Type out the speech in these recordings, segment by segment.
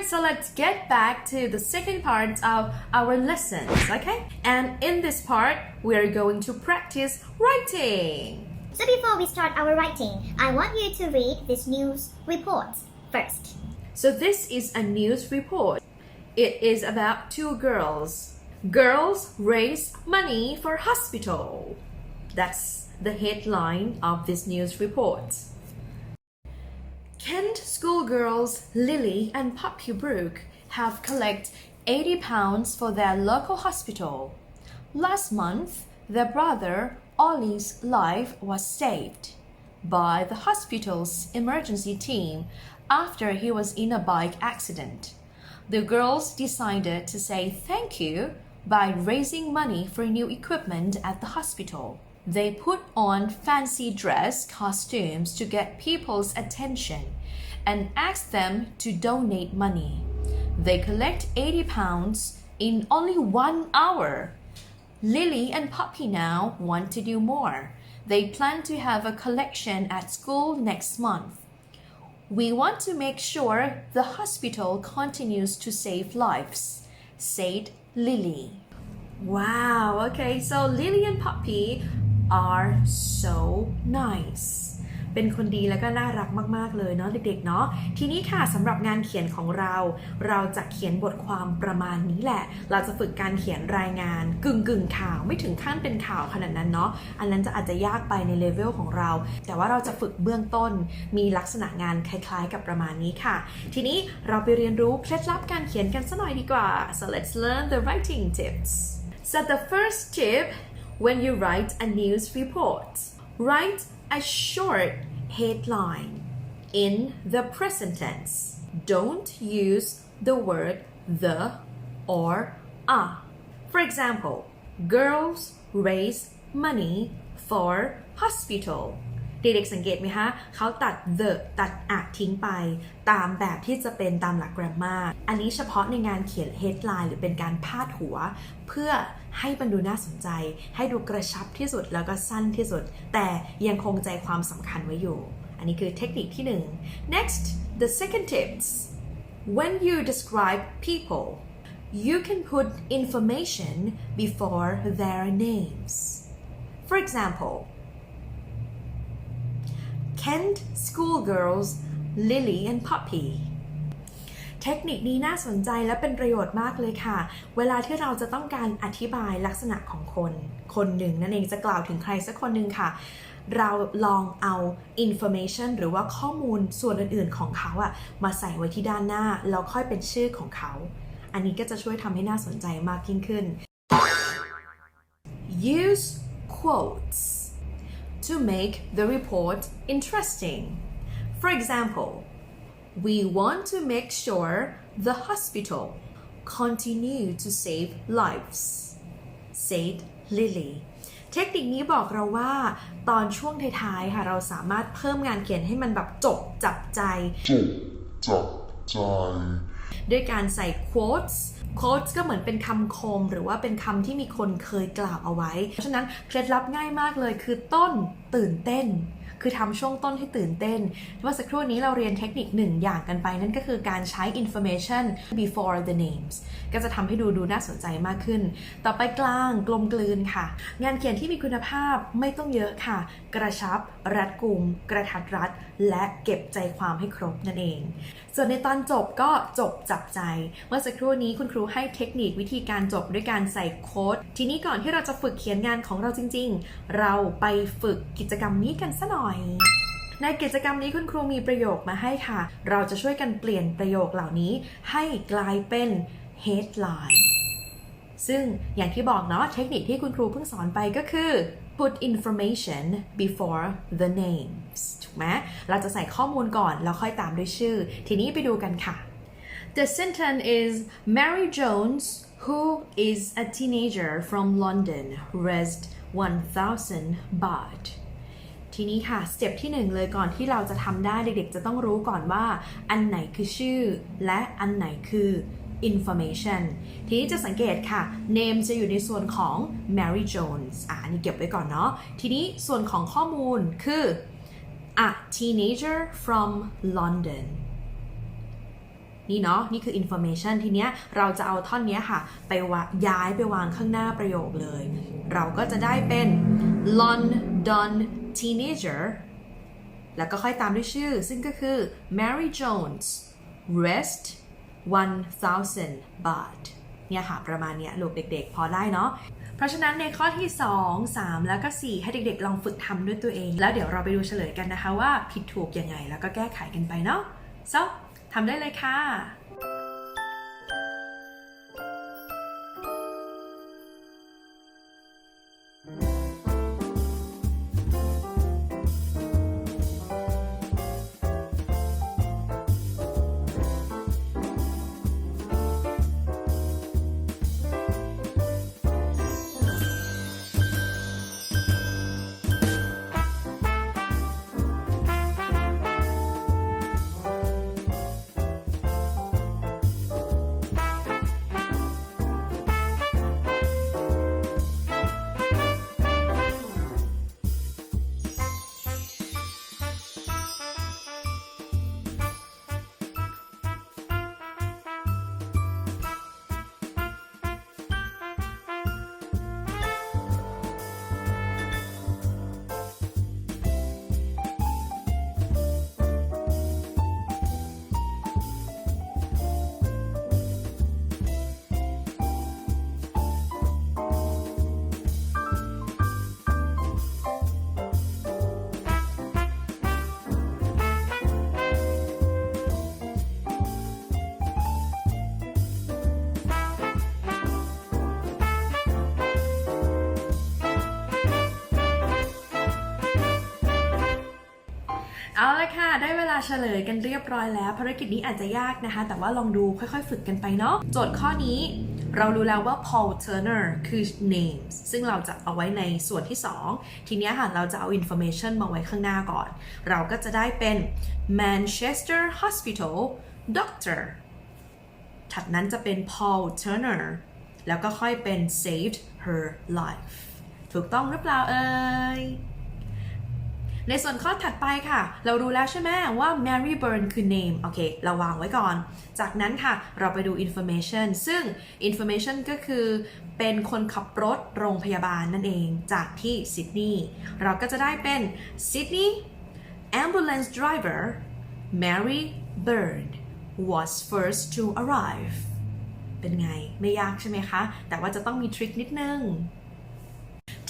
Alright, so let's get back to the second part of our lessons, okay? And in this part, we are going to practice writing. So before we start our writing, I want you to read this news report first. So this is a news report. It is about two girls. Girls raise money for hospital. That's the headline of this news report. Kent schoolgirls Lily and Poppy Brooke have collected 80 pounds for their local hospital. Last month, their brother Ollie's life was saved by the hospital's emergency team after he was in a bike accident. The girls decided to say thank you by raising money for new equipment at the hospital. They put on fancy dress costumes to get people's attention and ask them to donate money. They collect 80 pounds in only one hour. Lily and Poppy now want to do more. They plan to have a collection at school next month. We want to make sure the hospital continues to save lives, said Lily. Wow, okay, so Lily and Poppy are so nice เป็นคนดีแล้วก็น่ารักมาก ๆ เลยเนาะเด็กๆเนาะทีนี้ค่ะสำหรับงานเขียนของเรา เราจะเขียนบทความประมาณนี้แหละ เราจะฝึกการเขียนรายงานกึ่งกึ่งๆข่าวไม่ถึงขั้นเป็นข่าวขนาดนั้นเนาะอันนั้นจะอาจจะยากไปในเลเวลของเรา แต่ว่าเราจะฝึกเบื้องต้น มีลักษณะงานคล้าย ๆ กับประมาณนี้ค่ะ ทีนี้เราไปเรียนรู้เคล็ดลับการเขียนกันสักหน่อยดีกว่า so let's learn the writing tips so the first tip when you write a news report. Write a short headline in the present tense. Don't use the word the or a. For example girls raise money for hospital เด็กๆสังเกตไหมคะเขาตัด the ตัดอะทิ้งไป ตามแบบที่จะเป็นตามหลัก grammar อันนี้เฉพาะในงานเขียน headline หรือเป็นการพาดหัว เพื่อให้มันดูน่าสนใจ ให้ดูกระชับที่สุดแล้วก็สั้นที่สุด แต่ยังคงใจความสำคัญไว้อยู่ อันนี้คือเทคนิคที่หนึ่ง next the second tips when you describe people you can put information before their names for example Kent schoolgirls Lily and Poppy เทคนิคนี้น่าสนใจและเป็นประโยชน์มากเลยค่ะ เวลาที่เราจะต้องการอธิบายลักษณะของคน คนหนึ่งนั่นเองจะกล่าวถึงใครสักคนหนึ่งค่ะ เราลองเอา information หรือว่าข้อมูลส่วนอื่นๆของเขาอะมาใส่ไว้ที่ด้านหน้า แล้วค่อยเป็นชื่อของเขา อันนี้ก็จะช่วยทำให้น่าสนใจมากยิ่งขึ้น use quotes to make the report interesting. For example, we want to make sure the hospital continue to save lives, said Lily. เทคนิคนี้บอกเราว่าตอนช่วงท้ายๆค่ะเราสามารถเพิ่มงานเขียนให้มันแบบจบจับใจจบจับใจ ด้วยการใส่ quotes โค้ดก็เหมือนเป็นคำคมหรือว่าเป็นคำที่มีคนเคยกล่าวเอาไว้ เพราะฉะนั้นเคล็ดลับง่ายมากเลยคือต้นตื่นเต้น คือทำช่วงต้นให้ตื่นเต้นเมื่อสักครู่นี้เราเรียนเทคนิคหนึ่งอย่างกันไป นั่นก็คือการใช้ information before the names ก็จะทำให้ดูดูน่าสนใจมากขึ้น ต่อไปกลางกลมกลืนค่ะ งานเขียนที่มีคุณภาพไม่ต้องเยอะค่ะ กระชับ รัดกุม กระทัดรัด และเก็บใจความให้ครบนั่นเอง ส่วนในตอนจบก็จบจับใจ เมื่อสักครู่นี้คุณครูให้เทคนิควิธีการจบด้วยการใส่โค้ด ทีนี้ก่อนที่เราจะฝึกเขียนงานของเราจริง ๆ เราไปฝึกกิจกรรมนี้กันซะหน่อยในกิจกรรมนี้คุณครูมีประโยคมาให้ค่ะ เราจะช่วยกันเปลี่ยนประโยคเหล่านี้ให้กลายเป็น headline ซึ่งอย่างที่บอกเนาะเทคนิคที่คุณครูเพิ่งสอนไปก็คือ put information before the names ถูกไหมเราจะใส่ข้อมูลก่อน แล้วค่อยตามด้วยชื่อ ทีนี้ไปดูกันค่ะ The sentence is Mary Jones who is a teenager from London raised 1,000 baht ทีนี้ค่ะสเต็ปที่หนึ่งเลยก่อนที่เราจะทำได้เด็กๆ จะต้องรู้ก่อนว่า อันไหนคือชื่อ และอันไหนคือ information ทีนี้จะสังเกตค่ะ name จะอยู่ในส่วนของ Mary Jones อะอันนี้เก็บไว้ก่อนเนาะ ทีนี้ส่วนของข้อมูลคือ a teenager from London นี่เนาะนี่คือ information ทีเนี้ยเราจะเอาท่อนเนี้ยค่ะ ไปวาย้ายไปวางข้างหน้าประโยคเลย เราก็จะได้เป็น London teenager แล้วก็ค่อยตามด้วยชื่อ ซึ่งก็คือ Mary Jones rest 1,000บาทเนี่ยค่ะ ประมาณเนี้ยลูกเด็กๆ พอได้เนาะเพราะฉะนั้นในข้อที่ 2 3 แล้วก็ 4 ให้เด็กๆ ลองฝึกทำด้วยตัวเอง แล้วเดี๋ยวเราไปดูเฉลยกันนะคะว่าผิดถูกยังไงแล้วก็แก้ไขกันไปเนาะ so ทำได้เลยค่ะ เอาละค่ะ ได้เวลาเฉลยกันเรียบร้อยแล้วภารกิจนี้อาจจะยากนะคะ แต่ว่าลองดูค่อยๆ ฝึกกันไปเนาะโจทย์ข้อนี้เรารู้แล้วว่า Paul Turner คือ names ซึ่งเราจะเอาไว้ในส่วนที่ 2 ทีนี้ค่ะ เราจะเอา information มาไว้ข้างหน้าก่อน เราก็จะได้เป็น Manchester Hospital Doctor ถัดนั้นจะเป็น Paul Turner แล้วก็ค่อยเป็น saved her life ถูกต้องหรือเปล่าเอ่ย ในส่วนข้อถัดไปค่ะ เรารู้แล้วใช่ไหมว่า Mary Byrne คือ name โอเค เราวางไว้ก่อน จากนั้นค่ะ เราไปดู information ซึ่ง information ก็คือเป็นคนขับรถโรงพยาบาลนั่นเองจากที่ซิดนีย์เราก็จะได้เป็น Sydney ambulance driver Mary Byrne was first to arrive เป็นไง ไม่ยากใช่ไหมคะ แต่ว่าจะต้องมีทริคนิดนึง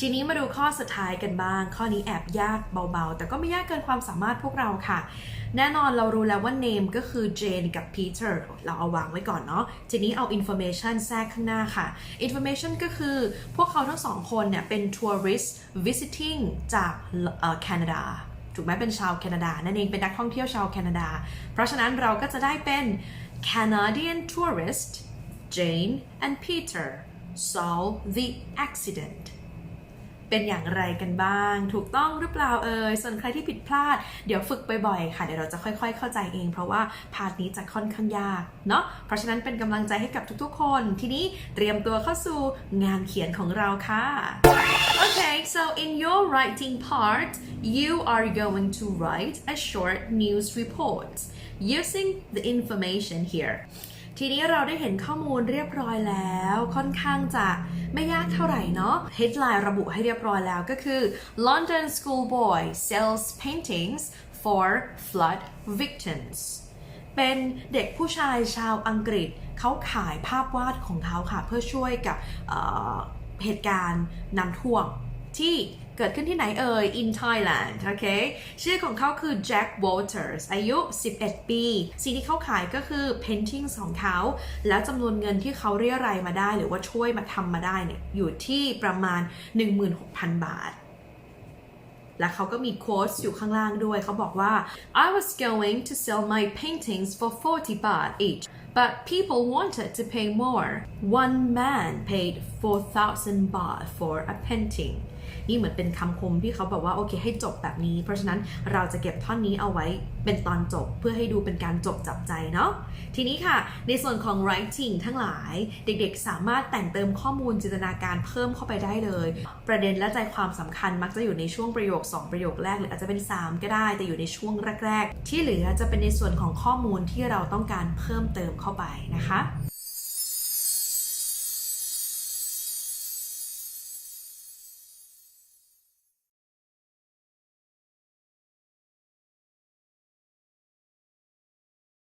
ทีนี้มาดูข้อสุดท้ายกันบ้าง ข้อนี้แอบยากเบาๆ แต่ก็ไม่ยากเกินความสามารถพวกเราค่ะ แน่นอนเรารู้แล้วว่า name ก็คือ Jane กับ Peter เราเอาวางไว้ก่อนเนาะ ทีนี้เอา information แทรกข้างหน้าค่ะ information ก็คือพวกเขาทั้งสองคนเนี่ยเป็น tourist visiting จากแคนาดาถูกไหมเป็นชาวแคนาดา นั่นเองเป็นนักท่องเที่ยวชาวแคนาดา เพราะฉะนั้นเราก็จะได้เป็น Canadian tourist Jane and Peter saw the accident เป็นอย่างไรกันบ้าง ถูกต้องหรือเปล่าเอ่ยส่วนใครที่ผิดพลาด เดี๋ยวฝึกบ่อยๆค่ะ เดี๋ยวเราจะค่อย ๆ เข้าใจเอง เพราะว่าพาร์ทนี้จะค่อนข้างยากเนาะเพราะฉะนั้นเป็นกำลังใจให้กับทุกๆ คน ทีนี้เตรียมตัวเข้าสู่งานเขียนของเราค่ะ Okay so in your writing part you are going to write a short news report using the information here ทีนี้เราได้เห็นข้อมูลเรียบร้อยแล้ว ค่อนข้างจะไม่ยากเท่าไหร่เนาะ headline ระบุให้เรียบร้อยแล้วก็คือ London schoolboy sells paintings for flood victims เป็นเด็กผู้ชายชาวอังกฤษ เขาขายภาพวาดของเขาค่ะ เพื่อช่วยกับเเหตุการณ์น้ำท่วมที่ เกิดขึ้นที่ไหนเอ่ย in Thailand โอเค ชื่อของเขาคือ Jack Walters อายุ 11 ปี สิ่งที่เขาขายก็คือ paintings ของเขา แล้วจำนวนเงินที่เขาเรียรายมาได้ หรือว่าช่วยมาทำมาได้เนี่ย อยู่ที่ประมาณ 16,000 บาทและเขาก็มีโค้ดอยู่ข้างล่างด้วยเขาบอกว่า I was going to sell my paintings for 40 baht each but people wanted to pay more one man paid 4,000 baht for a painting นี่เหมือนเป็นคำคมที่เขาบอกว่า โอเคให้จบแบบนี้ เพราะฉะนั้นเราจะเก็บท่อนนี้เอาไว้เป็นตอนจบเพื่อให้ดูเป็นการจบจับใจเนาะทีนี้ค่ะ ในส่วนของ writing ทั้งหลายเด็กๆ สามารถแต่งเติมข้อมูลจินตนาการเพิ่มเข้าไปได้เลย ประเด็นและใจความสำคัญมักจะอยู่ในช่วงประโยค 2 ประโยคแรก หรืออาจจะเป็น 3 ก็ได้ แต่อยู่ในช่วงแรก ๆ ที่เหลือจะเป็นในส่วนของข้อมูลที่เราต้องการเพิ่มเติมเข้าไปนะคะ